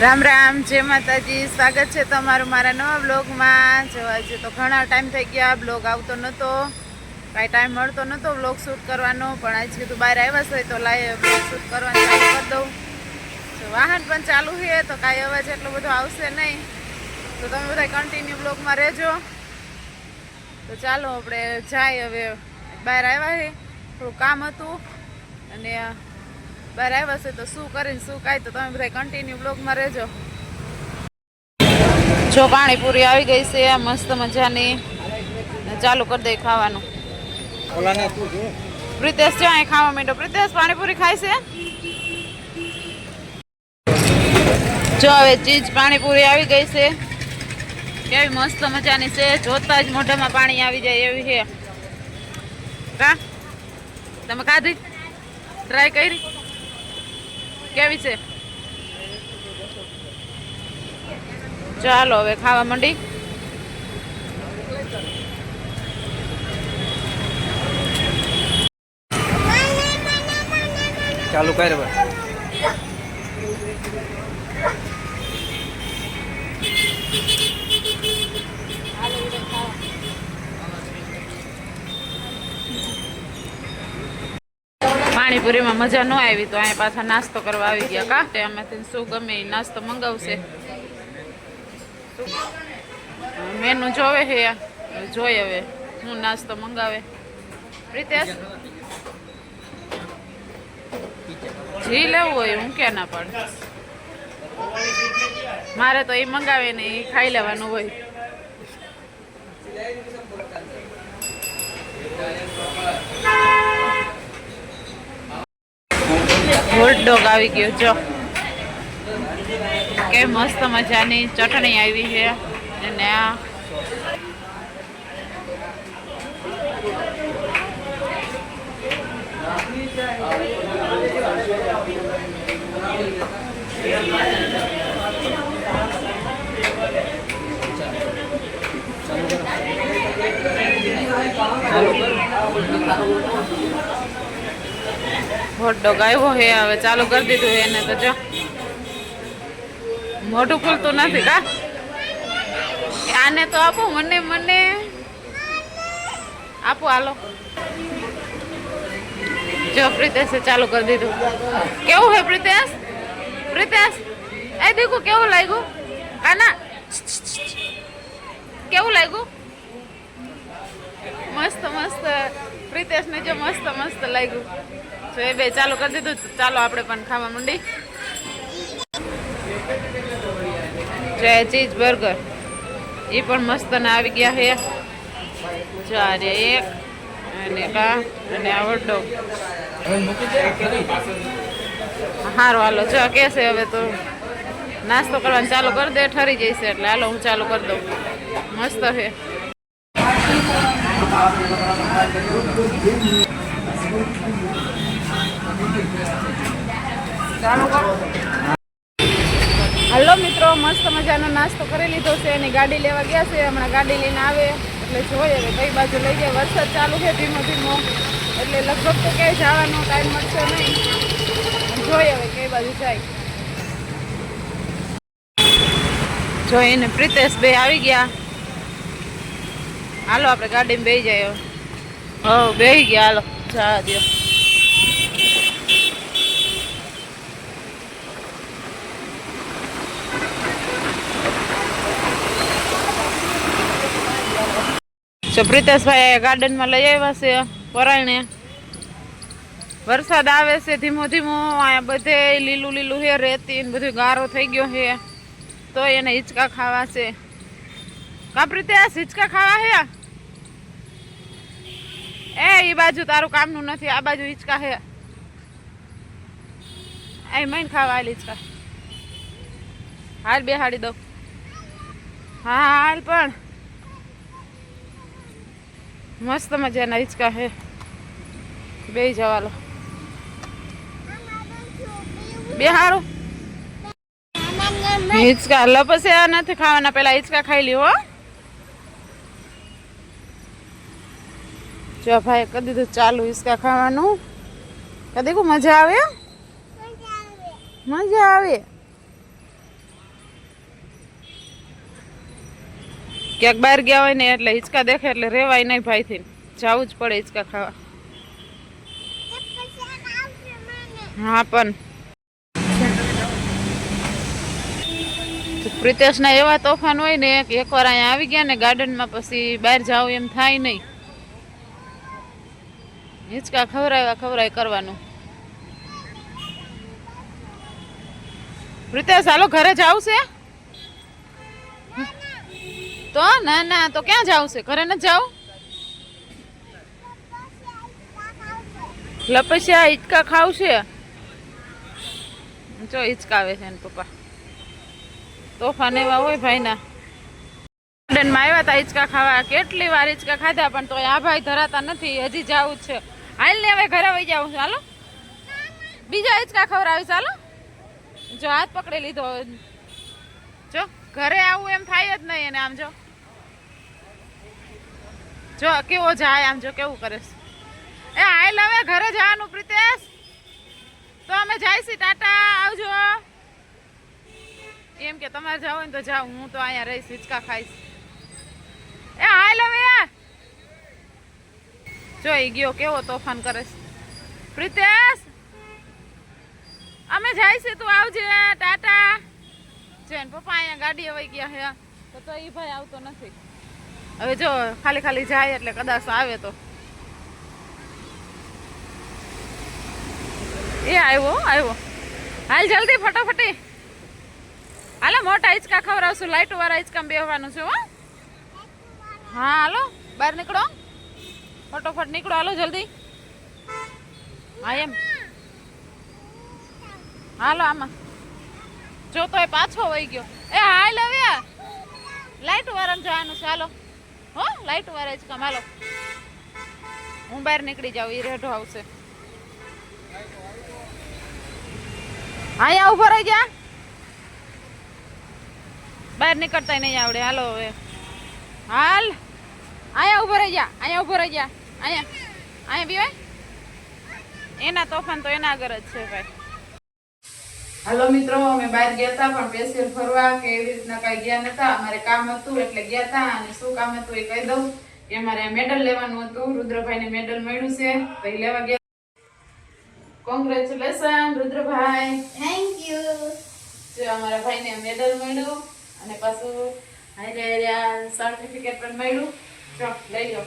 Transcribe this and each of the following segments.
રામ રામ, જય માતાજી. સ્વાગત છે તમારું મારા નવા બ્લોગમાં જો આજે તો ઘણા ટાઈમ થઈ ગયા બ્લોગ આવતો નહોતો કાંઈ ટાઈમ મળતો નહોતો બ્લોગ શૂટ કરવાનો, પણ આજ કીધું બહાર આવ્યા છે તો લાય બ્લોગ શૂટ કરવાનું ચાલુ કરી દઉં. જો વાહન પણ ચાલુ છે, તો કાંઈ અવાજ એટલો બધો આવશે નહીં. તો તમે બધા કન્ટિન્યુ બ્લોગમાં રહેજો. તો ચાલો, આપણે જાય હવે. બહાર આવ્યા છે, થોડું કામ હતું. અને બહાર આવ્યા છે તો શું કરીને શું કાંઈ? તો તમે બધા કન્ટિન્યુ બ્લોગમાં રહેજો. જો પાણીપુરી આવી ગઈ છે મસ્ત મજાની. ચાલુ કરી દઈ ખાવાનું. પ્રિતેશ જો અહીં ખાવા માંડો પ્રિતેશ પાણીપુરી ખાય છે? જો હવે ચીજ પાણીપુરી આવી ગઈ છે. કેવી મસ્ત મજાની છે. જોતા જ મોઢામાં પાણી આવી જાય એવી છે. કા? તમે ખાધી? ટ્રાય કરી? કેવી છે? ચાલો હવે ખાવા માંડી. ચાલુ કર હવે. પાણીપુરીમાં મજા ન આવી તો અહીંયા પાછા નાસ્તો કરવા આવી ગયા. કા તે આમાંથી શું ગમે એ નાસ્તો મંગાવશે. મેનુ જોવે છે જોઈ હવે શું નાસ્તો મંગાવે. પ્રિતેશ? જી લેવું હોય, હું ક્યાં ના પડે? મારે તો એ મંગાવે ને એ ખાઈ લેવાનું હોય હોટ ડોગ આવી ગયો જો. કે મસ્ત મજાની ચટણી આવી છે. અને આ હોટ ડોગ આવ્યો હે, હવે ચાલુ કરી દીધું એને તો જો. મોઢું ખુલતું નથી કા? આને તો આપો, મને મને. આપો, હાલો. જો, પ્રિતેશે ચાલુ કરી દીધું. કેવું હે, પ્રિતેશ? પ્રિતેશ? એ દેખો કેવું લાગ્યું? કાના? કેવું લાગ્યું? મસ્ત મસ્ત. પ્રિતેશને જો મસ્ત મસ્ત લાગ્યું. તો એ બે ચાલુ કરી દીધું. ચાલો આપણે પણ ખાવા માંડી. જય ચીઝ બર્ગર. એ પણ મસ્ત ને આવી ગયા છે ચારે એક અને કા અને આવડો વડો. સારું હાલો, જો કે હવે તો નાસ્તો કરવાનું ચાલુ કરી દે, ઠરી જઈશે એટલે. હાલો, હું ચાલુ કરી દઉં. મસ્ત છે Thank કરો હલો મિત્રો, મસ્ત મજાનો નાસ્તો કરી લીધો છે એની ગાડી લેવા ગયા છે. હમણાં ગાડી લઈને આવે, એટલે જોઈએ હવે કઈ બાજુ લઈ જાય. વરસાદ ચાલુ છે ધીમો ધીમો, એટલે લગભગ તો ક્યાંય જવાનો ટાઈમ મળશે નહીં. જોઈએ હવે કઈ બાજુ જાય. જોઈને પ્રિતેશ બે આવી ગયા. હાલો, આપણે ગાડીમાં બે જાય હો બે ગયા, હાલો. જા દો તો પ્રિતેશભાઈ ગાર્ડનમાં લઈ આવ્યા છે પરાયણે વરસાદ આવે છે ધીમો ધીમો, અહીંયા બધે લીલું લીલું હે, રેતી બધું ગારો થઈ ગયો હે. તો એને હિંચકા ખાવા છે. કા પ્રિતેશ, હિંચકા ખાવા હે? એ, ઈ બાજુ તારું કામનું નથી, આ બાજુ હિંચકા હે. એ મૈન ખાવા હિંચકા. હાલ બેહાડી દઉં. હા, હાલ પણ. મસ્ત મજાના હિંચકા હે. બે જવાલો. બે હારું હિંચકા આ નથી ખાવાના પેલા હિંચકા ખાઈ લ્યો હો. જો ભાઈ કરી દીધું ચાલુ હિંચકા ખાવાનું. કદી મજા આવે. મજા આવે. ક્યાંક બહાર ગયા હોય ને એટલે હિંચકા દેખે એટલે રેવાય નહીં ભાઈથી. જવું જ પડે હિંચકા ખાવા. હા, પણ. પ્રિતેશના એવા તોફાન હોય ને કે એકવાર અહીંયા આવી ગયા ને ગાર્ડનમાં પછી બહાર જાવ એમ થાય નહીં. હિંચકા ખવરાવ્યા, ખવરાય કરવાનું. પ્રિતેશ, હાલો, ઘરે જાવ છે તો ના ના, તો ક્યાં જાવ છે? ઘરે ન જાવ? લપસ્યા હિંચકા ખાવશે? જો હિંચકાવે છે ને પપ્પા. તોફાન એવા હોય ભાઈના. ગાર્ડનમાં આવ્યા હતા હિંચકા ખાવા. કેટલી વાર હિચકા ખાધા, પણ તોય આ ભાઈ ધરાતા નથી. હજી જવું છે. હાલ ને હવે ઘરે વહી જાવ ચાલો બીજા હિંચકા ખવડાવીશ. ચાલો જો હાથ પકડી લીધો. જો, ઘરે આવું એમ થાય જ નહીં અને આમ જો. જો, કેવો જાય આમ જો, કેવું કરે એ આઈ લવે ઘરે જવાનું, પ્રિતેશ. તો અમે જઈશી ટાટા, આવજો. એમ કે તમારે જવું હોય તો જાવ હું તો અહીંયા રહીશ હિંચકા ખાઈશ એ આઈ લવે જો એ ગયો, કેવો તોફાન કરે પ્રિતેશ, અમે જઈશું તું આવજે, ટાટા. જેન પપ્પા અહીંયા ગાડી વહી ગયા હે. તો તો ઈ ભાઈ આવતો નથી. હવે જો ખાલી ખાલી જાય એટલે કદાચ આવે તો. એ આવ્યો આવ્યો. હાલ જલ્દી, ફટાફટી. હાલો, મોટા હિંચકા ખવડાવશું. લાઈટ વાળા હિંચકા બેહવાનું છે હો. હાલો, બહાર નીકળો. ફટોફટ નીકળો, હાલો, જલ્દી. હા, એમ. હાલો, આમાં. જો તો એ પાછો વહી ગયો. એ, હાલ હવે. લાઈટ વાળાને જવાનું છે, હાલો. હો લાઈટ વાળા જ કામ. હાલો. હું બહાર નીકળી જાઉં એ રેઢો આવશે. અહીંયા ઊભો રહી ગયા બહાર નીકળતા નહીં આવડે. હાલો હવે. હાલ. અહીંયા ઊભો રહી જા, અહીંયા ઊભો રહી જા. અહીંયા અહીંયા બીવાય એના તોફાન તો એના આગળ જ છે ભાઈ. હાલો મિત્રો અમે બહાર ગયા હતા પણ સ્પેશિયલ ફરવા કે એવી રીતના કઈ ગયા નતા. અમારે કામ હતું એટલે ગયા હતા અને શું કામ હતું એ કહી દઉં. કે અમારે મેડલ લેવાનું હતું રુદ્રભાઈને મેડલ મળ્યું છે તો લેવા ગયા. કોંગ્રેચ્યુલેશન રુદ્રભાઈ. થેન્ક યુ જો અમારા ભાઈને મેડલ મળ્યું અને પાછું હારે હારે સર્ટિફિકેટ પણ મળ્યું. જો લઈ લો.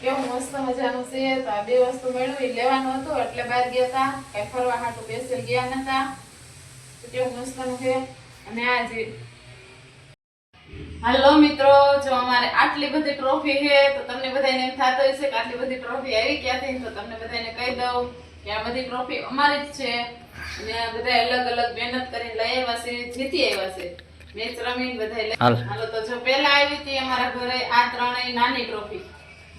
કેવું મસ્ત મજાનું છે તો આ બે વસ્તુ મેળવી લેવાનું હતું એટલે બહાર ગયા હતા કઈ ફરવા હાટું બેસેલ ગયા નતા. તો કેવું મસ્તનું છે. અને આજે હાલો મિત્રો જો અમારે આટલી બધી ટ્રોફી છે તો તમને બધાને એમ થતો હશે કે આટલી બધી ટ્રોફી આવી ક્યાંથી તો તમને બધાને કહી દઉં કે આ બધી ટ્રોફી અમારી જ છે. અને બધા અલગ અલગ મહેનત કરીને લઈ આવ્યા છે જીતી આવ્યા છે. મેચ રમીને બધા. હાલો. તો જો પહેલા આવી હતી અમારા ઘરે આ ત્રણેય નાની ટ્રોફી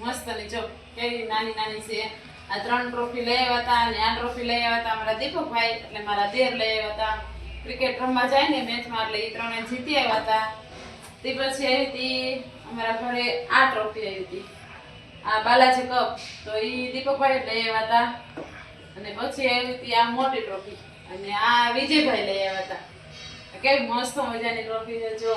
મસ્તની જો, કેવી નાની નાની છે. આ ત્રણ ટ્રોફી લઈ આવ્યા હતા અને આ ટ્રોફી લઈ આવ્યા હતા અમારા દીપકભાઈ, એટલે મારા દેર લઈ આવ્યા હતા. ક્રિકેટ રમવા જાય ને મેચમાં એટલે એ ત્રણે જીતી આવ્યા હતા. તે પછી આવી હતી અમારા ઘરે આ ટ્રોફી આવી હતી આ બાલાજી કપ તો એ દીપકભાઈ લઈ આવ્યા હતા. અને પછી આવી હતી આ મોટી ટ્રોફી અને આ વિજયભાઈ લઈ આવ્યા હતા. કેવી મસ્ત મજાની ટ્રોફી છે, જો.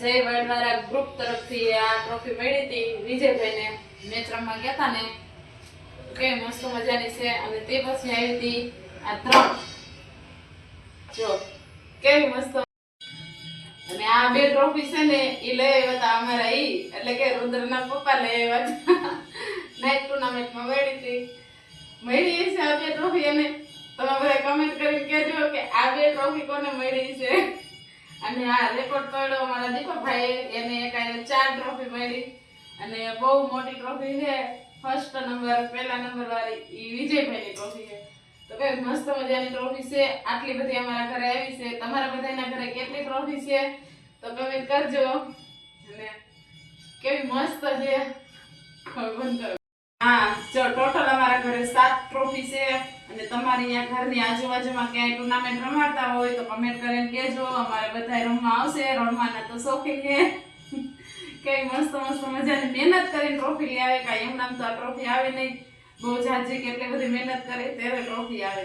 જય વડવાળા ગ્રુપ તરફથી આ ટ્રોફી મળી હતી વિજયભાઈને. મેચ રમવા ગયા હતા ને કેવી મસ્ત મજાની છે. અને તે પછી આવી હતી આ ત્રણ. જો, કેવી મસ્ત. અને આ બે ટ્રોફી છે ને એ લઈ આવ્યા હતા અમારા ઈ. એટલે કે રુદ્રના પપ્પા લઈ આવ્યા હતા. નાઇટ ટુર્નામેન્ટમાં મળી હતી. મળી છે આ બે ટ્રોફી અને તમે બધા કમેન્ટ કરીને કહેજો કે આ બે ટ્રોફી કોને મળી છે. અને આ રેકોર્ડ તોડ્યો મારા દીપકભાઈ એને કાંઈ ચાર ટ્રોફી મળી. અને બહુ મોટી ટ્રોફી છે. ફર્સ્ટ નંબર પહેલા નંબર વાળી એ વિજયભાઈની ટ્રોફી છે. તો કઈ મસ્ત મજાની ટ્રોફી છે. આટલી બધી અમારા ઘરે આવી છે. તમારા બધાના ઘરે કેટલી ટ્રોફી છે? તો કમેન્ટ કરજો. અને કેવી મસ્ત છે. હા, જો ટોટલ અમારા ઘરે સાત ટ્રોફી છે. અને તમારી અહીંયા ઘરની આજુબાજુમાં ક્યાંય ટુર્નામેન્ટ રમાડતા હોય તો કમેન્ટ કરીને કહેજો. અમારે બધા રમવા આવશે. રમવાના તો શોખીન કે કઈ મસ્ત મસ્ત મજાની મહેનત કરીને ટ્રોફી લઈ આવે. કાંઈ એમ નામ તો આ ટ્રોફી આવે નહીં. બહુ જાજી કે એટલી બધી મહેનત કરે, ત્યારે ટ્રોફી આવે.